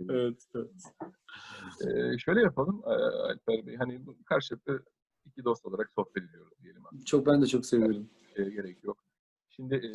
Evet, evet. Ee, şöyle yapalım e, Alper Bey. Hani bu karşılıklı iki dost olarak sohbet ediyoruz diyelim. Çok ben de çok seviyorum. Gerek yok. Şimdi e,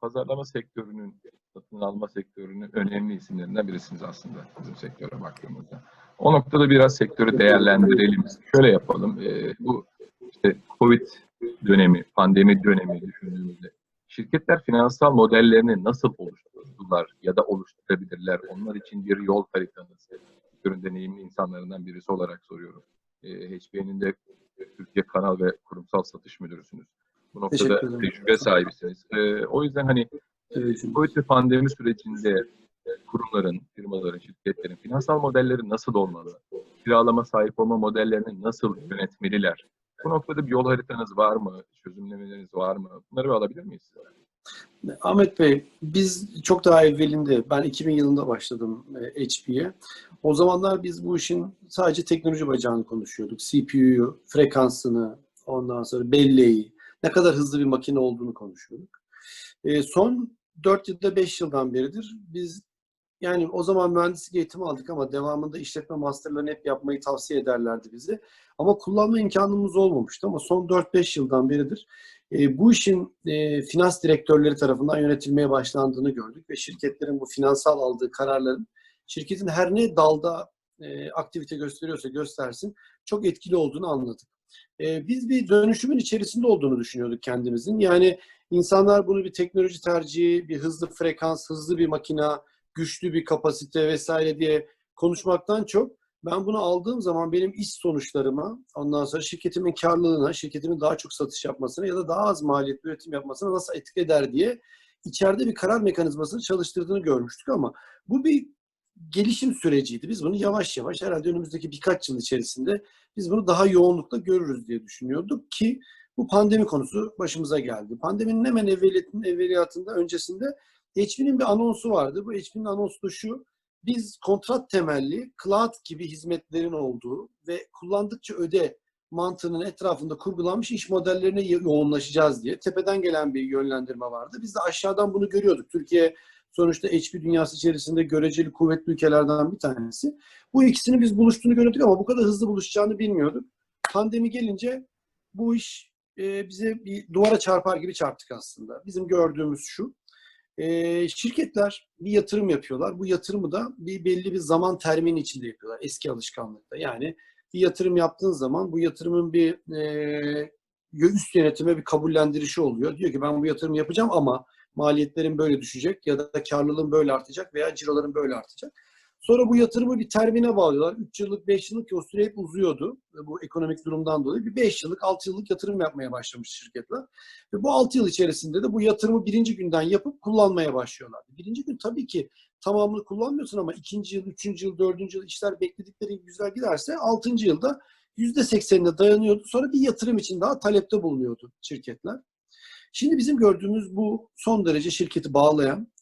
pazarlama sektörünün, satın alma sektörünün önemli isimlerinden birisiniz aslında bizim sektöre baktığımızda. O noktada biraz sektörü değerlendirelim. Şöyle yapalım. E, bu işte Covid dönemi, pandemi dönemi düşündüğümüzde şirketler finansal modellerini nasıl oluşturdular ya da oluşturabilirler? Onlar için bir yol haritanız. Sektörün deneyimli insanlarından birisi olarak soruyorum. E, HP'nin de Türkiye Kanal ve Kurumsal Satış Müdürüsünüz. Bu noktada tecrübe sahibisiniz. E, o yüzden hani. Covid ve pandemi sürecinde kurumların, firmaların, şirketlerin finansal modelleri nasıl olmalı? Kiralama sahip olma modellerini nasıl yönetmeliler? Bu noktada bir yol haritanız var mı? Çözümlemeleriniz var mı? Bunları alabilir miyiz? Ahmet Bey, biz çok daha evvelinde, ben 2000 yılında başladım e, HP'ye. O zamanlar biz bu işin sadece teknoloji bacağını konuşuyorduk. CPU'yu, frekansını, ondan sonra belleği, ne kadar hızlı bir makine olduğunu konuşuyorduk. E, son 4 ya da 5 yıldan beridir biz yani o zaman mühendislik eğitimi aldık ama devamında işletme masterlarını hep yapmayı tavsiye ederlerdi bize. Ama kullanma imkanımız olmamıştı ama son 4-5 yıldan beridir e, bu işin e, finans direktörleri tarafından yönetilmeye başlandığını gördük ve şirketlerin bu finansal aldığı kararların şirketin her ne dalda e, aktivite gösteriyorsa göstersin çok etkili olduğunu anladık. E, biz bir dönüşümün içerisinde olduğunu düşünüyorduk kendimizin. Yani insanlar bunu bir teknoloji tercihi, bir hızlı frekans, hızlı bir makina, güçlü bir kapasite vesaire diye konuşmaktan çok ben bunu aldığım zaman benim iş sonuçlarıma, ondan sonra şirketimin karlılığına, şirketimin daha çok satış yapmasına ya da daha az maliyetli üretim yapmasına nasıl etki eder diye içeride bir karar mekanizmasını çalıştırdığını görmüştük ama bu bir gelişim süreciydi. Biz bunu yavaş yavaş herhalde önümüzdeki birkaç yıl içerisinde biz bunu daha yoğunlukla görürüz diye düşünüyorduk ki bu pandemi konusu başımıza geldi. Pandeminin hemen evveliyatında öncesinde HP'nin bir anonsu vardı. Bu HP'nin anonsu da şu. Biz kontrat temelli cloud gibi hizmetlerin olduğu ve kullandıkça öde mantığının etrafında kurgulanmış iş modellerine yoğunlaşacağız diye tepeden gelen bir yönlendirme vardı. Biz de aşağıdan bunu görüyorduk. Türkiye sonuçta HP dünyası içerisinde göreceli kuvvetli ülkelerden bir tanesi. Bu ikisini biz buluştuğunu gördük ama bu kadar hızlı buluşacağını bilmiyorduk. Pandemi gelince bu iş e, bize bir duvara çarpar gibi çarptık aslında. Bizim gördüğümüz şu. E, şirketler bir yatırım yapıyorlar. Bu yatırımı da bir belli bir zaman termini içinde yapıyorlar. Eski alışkanlıkta. Yani bir yatırım yaptığın zaman bu yatırımın bir e, üst yönetime bir kabullendirişi oluyor. Diyor ki ben bu yatırımı yapacağım ama maliyetlerin böyle düşecek ya da karlılığın böyle artacak veya ciroların böyle artacak. Sonra bu yatırımı bir termine bağlıyorlar. 3 yıllık, 5 yıllık o süre hep uzuyordu. Bu ekonomik durumdan dolayı bir 5 yıllık, 6 yıllık yatırım yapmaya başlamış şirketler. Ve bu 6 yıl içerisinde de bu yatırımı birinci günden yapıp kullanmaya başlıyorlar. Birinci gün tabii ki tamamını kullanmıyorsun ama ikinci yıl, üçüncü yıl, dördüncü yıl işler bekledikleri güzel giderse altıncı yılda yüzde seksenine dayanıyordu. Sonra bir yatırım için daha talepte bulunuyordu şirketler. Şimdi bizim gördüğümüz bu son derece şirketi bağlayan,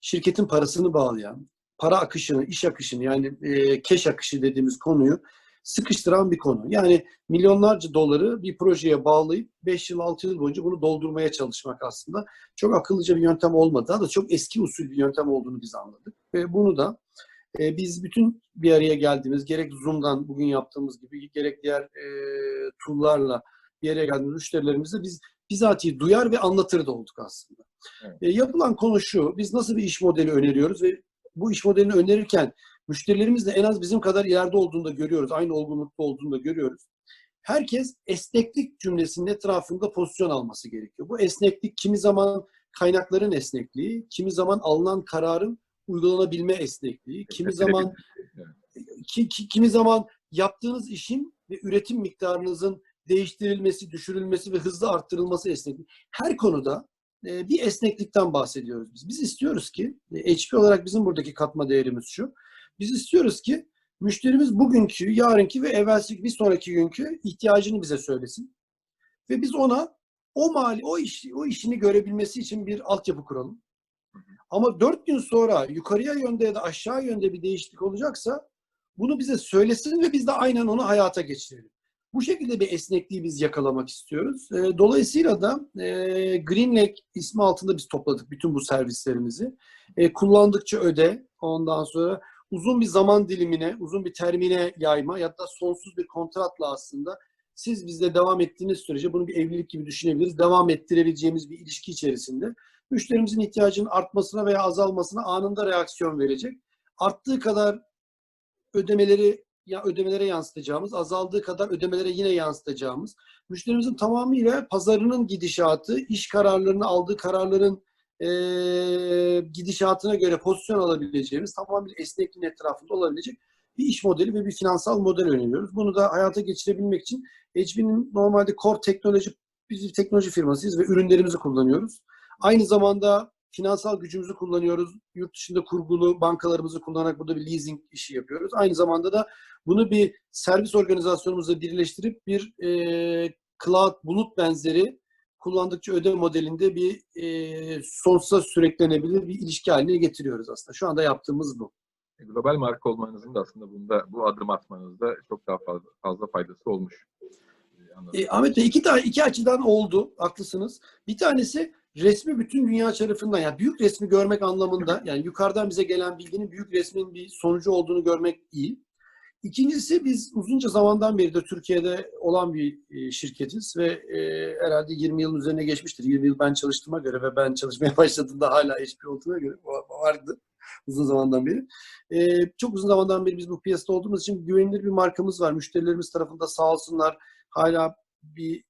şirketin parasını bağlayan, para akışını, iş akışını yani e, keş akışı dediğimiz konuyu sıkıştıran bir konu. Yani milyonlarca doları bir projeye bağlayıp 5 yıl 6 yıl boyunca bunu doldurmaya çalışmak aslında çok akıllıca bir yöntem olmadı. Daha da çok eski usul bir yöntem olduğunu biz anladık. Ve bunu da e, biz bütün bir araya geldiğimiz gerek Zoom'dan bugün yaptığımız gibi gerek diğer e, tool'larla bir araya geldiğimiz müşterilerimizle biz bizatihi duyar ve anlatır da olduk aslında. Evet. E, yapılan konu şu, biz nasıl bir iş modeli öneriyoruz ve bu iş modelini önerirken müşterilerimiz de en az bizim kadar ileride olduğunu da görüyoruz. Aynı olgunlukta olduğunu da görüyoruz. Herkes esneklik cümlesinin etrafında pozisyon alması gerekiyor. Bu esneklik kimi zaman kaynakların esnekliği, kimi zaman alınan kararın uygulanabilme esnekliği, kimi zaman ki, ki, kimi zaman yaptığınız işin ve üretim miktarınızın değiştirilmesi, düşürülmesi ve hızlı arttırılması esnekliği. Her konuda bir esneklikten bahsediyoruz biz. Biz istiyoruz ki, e, HP olarak bizim buradaki katma değerimiz şu. Biz istiyoruz ki müşterimiz bugünkü, yarınki ve evvelsi bir sonraki günkü ihtiyacını bize söylesin. Ve biz ona o mali, o iş, o işini görebilmesi için bir altyapı kuralım. Ama dört gün sonra yukarıya yönde ya da aşağı yönde bir değişiklik olacaksa bunu bize söylesin ve biz de aynen onu hayata geçirelim. Bu şekilde bir esnekliği biz yakalamak istiyoruz. E, dolayısıyla da e, Green ismi altında biz topladık bütün bu servislerimizi. E, kullandıkça öde, ondan sonra uzun bir zaman dilimine, uzun bir termine yayma ya da sonsuz bir kontratla aslında siz bizde devam ettiğiniz sürece bunu bir evlilik gibi düşünebiliriz. Devam ettirebileceğimiz bir ilişki içerisinde müşterimizin ihtiyacının artmasına veya azalmasına anında reaksiyon verecek. Arttığı kadar ödemeleri ya ödemelere yansıtacağımız, azaldığı kadar ödemelere yine yansıtacağımız, müşterimizin tamamıyla pazarının gidişatı, iş kararlarını aldığı kararların e, gidişatına göre pozisyon alabileceğimiz, tamamıyla esnekliğin etrafında olabilecek bir iş modeli ve bir finansal model öneriyoruz. Bunu da hayata geçirebilmek için HB'nin normalde core teknoloji, biz bir teknoloji firmasıyız ve ürünlerimizi kullanıyoruz. Aynı zamanda finansal gücümüzü kullanıyoruz. Yurt dışında kurgulu bankalarımızı kullanarak burada bir leasing işi yapıyoruz. Aynı zamanda da bunu bir servis organizasyonumuzla birleştirip bir e, cloud bulut benzeri kullandıkça ödeme modelinde bir e, sonsuza süreklenebilir bir ilişki haline getiriyoruz aslında. Şu anda yaptığımız bu. E, Global marka olmanızın da aslında bunda bu adım atmanızda çok daha fazla, fazla faydası olmuş. E. E, Ahmet Bey iki, tane, iki açıdan oldu. Haklısınız. Bir tanesi resmi bütün dünya tarafından yani büyük resmi görmek anlamında yani yukarıdan bize gelen bilginin büyük resmin bir sonucu olduğunu görmek iyi. İkincisi biz uzunca zamandan beri de Türkiye'de olan bir e, şirketiz ve e, herhalde 20 yılın üzerine geçmiştir. 20 yıl ben çalıştığıma göre ve ben çalışmaya başladığımda hala HP olduğuna göre vardı uzun zamandan beri. E, çok uzun zamandan beri biz bu piyasada olduğumuz için güvenilir bir markamız var. Müşterilerimiz tarafında sağ olsunlar hala bir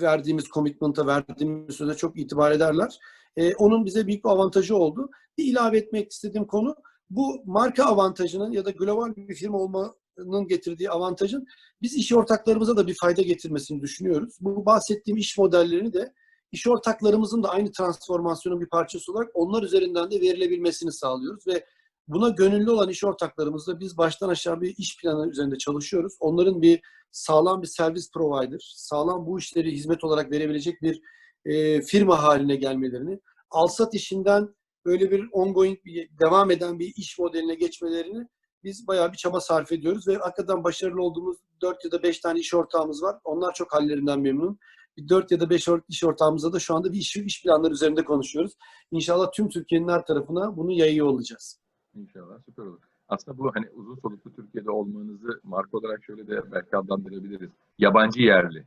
verdiğimiz commitment'a verdiğimiz söze çok itibar ederler. E, onun bize büyük bir avantajı oldu. Bir ilave etmek istediğim konu bu marka avantajının ya da global bir firma olmanın getirdiği avantajın biz iş ortaklarımıza da bir fayda getirmesini düşünüyoruz. Bu bahsettiğim iş modellerini de iş ortaklarımızın da aynı transformasyonun bir parçası olarak onlar üzerinden de verilebilmesini sağlıyoruz ve buna gönüllü olan iş ortaklarımızla biz baştan aşağı bir iş planı üzerinde çalışıyoruz. Onların bir sağlam bir servis provider, sağlam bu işleri hizmet olarak verebilecek bir e, firma haline gelmelerini, alsat işinden böyle bir ongoing, bir, devam eden bir iş modeline geçmelerini biz bayağı bir çaba sarf ediyoruz ve hakikaten başarılı olduğumuz 4 ya da 5 tane iş ortağımız var. Onlar çok hallerinden memnun. Bir 4 ya da 5 iş ortağımızla da şu anda bir iş, iş planları üzerinde konuşuyoruz. İnşallah tüm Türkiye'nin her tarafına bunu yayıyor olacağız. İnşallah süper olur. Aslında bu hani uzun soluklu Türkiye'de olmanızı marka olarak şöyle de belki adlandırabiliriz. Yabancı yerli.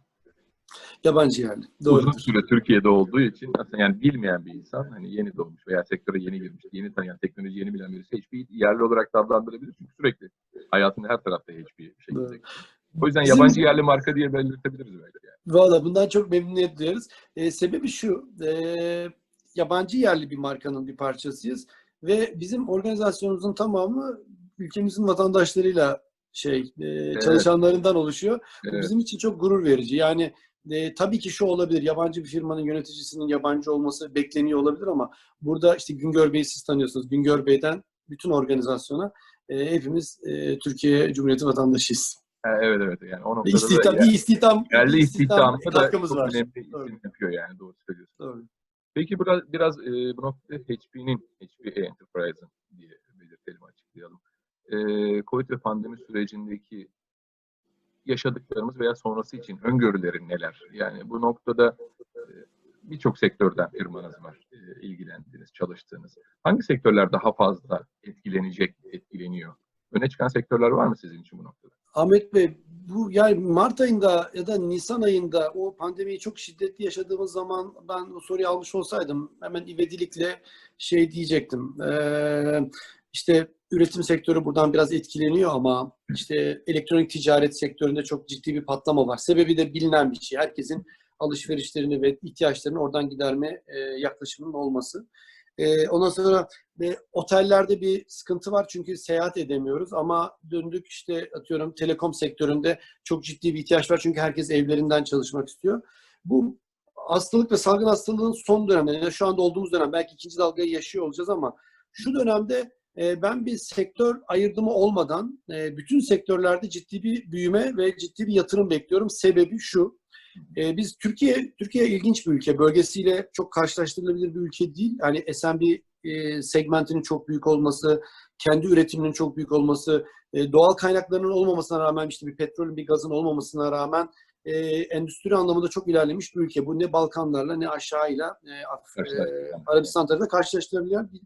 Yabancı yerli. Uzun Doğrudur. süre Türkiye'de olduğu için aslında yani bilmeyen bir insan hani yeni doğmuş veya sektöre yeni girmiş, yeni tanıyan, teknoloji yeni bilen birisi HP yerli olarak da adlandırabilir. Çünkü sürekli hayatında her tarafta HP bir şekilde. Evet. O yüzden Bizim- yabancı yerli marka diye belirtebiliriz belki yani. Valla bundan çok memnuniyet duyarız. Ee, sebebi şu, e, yabancı yerli bir markanın bir parçasıyız ve bizim organizasyonumuzun tamamı ülkemizin vatandaşlarıyla şey e, çalışanlarından oluşuyor. Bu Evet. bizim için çok gurur verici. Yani e, tabii ki şu olabilir, yabancı bir firmanın yöneticisinin yabancı olması bekleniyor olabilir ama burada işte Güngör Bey'i siz tanıyorsunuz. Güngör Bey'den bütün organizasyona e, hepimiz e, Türkiye Cumhuriyeti vatandaşıyız. Ha, evet evet yani o noktada istihdam, da bir istihdam, yerli bir istihdamda da çok var. önemli isim yapıyor yani doğru söylüyorsun. Doğru. Peki biraz biraz e, bu noktada HP'nin, HP Enterprise'ın diye belirtelim, açıklayalım. E, Covid ve pandemi sürecindeki yaşadıklarımız veya sonrası için öngörülerin neler? Yani bu noktada e, birçok sektörden firmanız var, e, ilgilendiğiniz, çalıştığınız. Hangi sektörler daha fazla etkilenecek, etkileniyor? Öne çıkan sektörler var mı sizin için bu noktada? Ahmet Bey, bu yani Mart ayında ya da Nisan ayında o pandemiyi çok şiddetli yaşadığımız zaman ben o soruyu almış olsaydım hemen ivedilikle şey diyecektim. Ee, işte üretim sektörü buradan biraz etkileniyor ama işte elektronik ticaret sektöründe çok ciddi bir patlama var. Sebebi de bilinen bir şey. Herkesin alışverişlerini ve ihtiyaçlarını oradan giderme e, yaklaşımının olması. E, ondan sonra ve otellerde bir sıkıntı var çünkü seyahat edemiyoruz ama döndük işte atıyorum telekom sektöründe çok ciddi bir ihtiyaç var çünkü herkes evlerinden çalışmak istiyor. Bu hastalık ve salgın hastalığın son dönemlerinde şu anda olduğumuz dönem belki ikinci dalgayı yaşıyor olacağız ama şu dönemde e, ben bir sektör ayırdımı olmadan e, bütün sektörlerde ciddi bir büyüme ve ciddi bir yatırım bekliyorum. Sebebi şu. E, biz Türkiye Türkiye ilginç bir ülke. Bölgesiyle çok karşılaştırılabilir bir ülke değil. Yani SMB e, segmentinin çok büyük olması, kendi üretiminin çok büyük olması, e, doğal kaynaklarının olmamasına rağmen işte bir petrolün bir gazın olmamasına rağmen e, endüstri anlamında çok ilerlemiş bir ülke. Bu ne Balkanlarla ne aşağıyla e, Af- Karşılaştırılabilir. e, Arabistan tarafında karşılaştırabilir bir,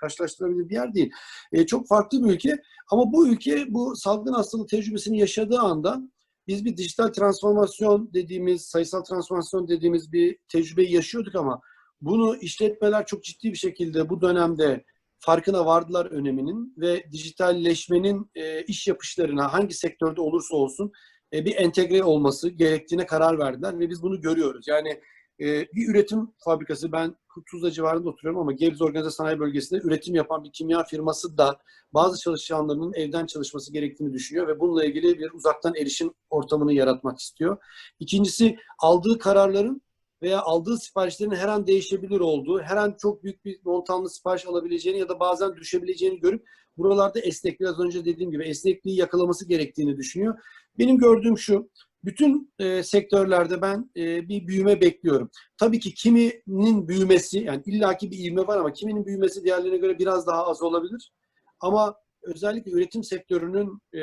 karşılaştırabilir bir yer değil. E, çok farklı bir ülke ama bu ülke bu salgın hastalık tecrübesini yaşadığı anda biz bir dijital transformasyon dediğimiz, sayısal transformasyon dediğimiz bir tecrübeyi yaşıyorduk ama bunu işletmeler çok ciddi bir şekilde bu dönemde farkına vardılar öneminin ve dijitalleşmenin e, iş yapışlarına hangi sektörde olursa olsun e, bir entegre olması gerektiğine karar verdiler ve biz bunu görüyoruz. Yani e, bir üretim fabrikası, ben Tuzla civarında oturuyorum ama Gebze Organize Sanayi Bölgesi'nde üretim yapan bir kimya firması da bazı çalışanlarının evden çalışması gerektiğini düşünüyor ve bununla ilgili bir uzaktan erişim ortamını yaratmak istiyor. İkincisi aldığı kararların veya aldığı siparişlerin her an değişebilir olduğu, her an çok büyük bir montanlı sipariş alabileceğini ya da bazen düşebileceğini görüp buralarda esnek, biraz önce dediğim gibi esnekliği yakalaması gerektiğini düşünüyor. Benim gördüğüm şu, bütün e, sektörlerde ben e, bir büyüme bekliyorum. Tabii ki kiminin büyümesi, yani illaki bir ivme var ama kiminin büyümesi diğerlerine göre biraz daha az olabilir. Ama özellikle üretim sektörünün e,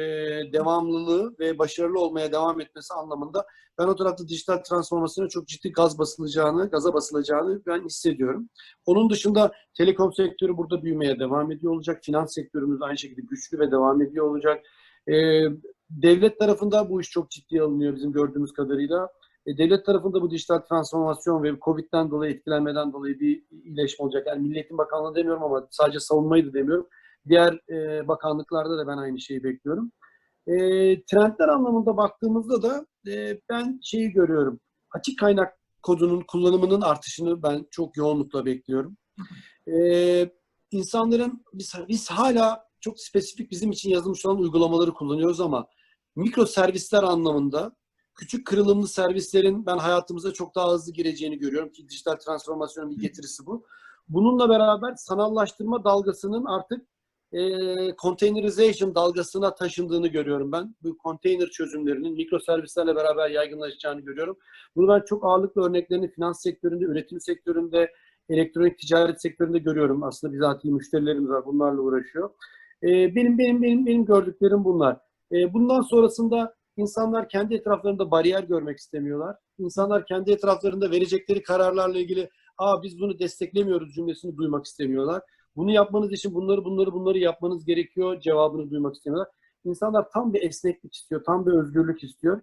devamlılığı ve başarılı olmaya devam etmesi anlamında ben o tarafta dijital transformasyona çok ciddi gaz basılacağını, gaza basılacağını ben hissediyorum. Onun dışında telekom sektörü burada büyümeye devam ediyor olacak. Finans sektörümüz aynı şekilde güçlü ve devam ediyor olacak. E, devlet tarafında bu iş çok ciddiye alınıyor bizim gördüğümüz kadarıyla. E, devlet tarafında bu dijital transformasyon ve Covid'den dolayı etkilenmeden dolayı bir iyileşme olacak. Yani Milliyetin Bakanlığı demiyorum ama sadece savunmayı da demiyorum. Diğer e, bakanlıklarda da ben aynı şeyi bekliyorum. E, trendler anlamında baktığımızda da e, ben şeyi görüyorum. Açık kaynak kodunun kullanımının artışını ben çok yoğunlukla bekliyorum. E, insanların biz, biz hala çok spesifik bizim için yazılmış olan uygulamaları kullanıyoruz ama mikro servisler anlamında küçük kırılımlı servislerin ben hayatımıza çok daha hızlı gireceğini görüyorum ki dijital transformasyonun bir getirisi bu. Bununla beraber sanallaştırma dalgasının artık e, containerization dalgasına taşındığını görüyorum ben. Bu konteyner çözümlerinin mikro servislerle beraber yaygınlaşacağını görüyorum. Bunu ben çok ağırlıklı örneklerini finans sektöründe, üretim sektöründe, elektronik ticaret sektöründe görüyorum. Aslında bizatihi müşterilerimiz var, bunlarla uğraşıyor. E, benim benim benim benim gördüklerim bunlar. E, bundan sonrasında insanlar kendi etraflarında bariyer görmek istemiyorlar. İnsanlar kendi etraflarında verecekleri kararlarla ilgili "Aa biz bunu desteklemiyoruz." cümlesini duymak istemiyorlar. Bunu yapmanız için bunları bunları bunları yapmanız gerekiyor cevabını duymak istemiyorlar. İnsanlar tam bir esneklik istiyor, tam bir özgürlük istiyor.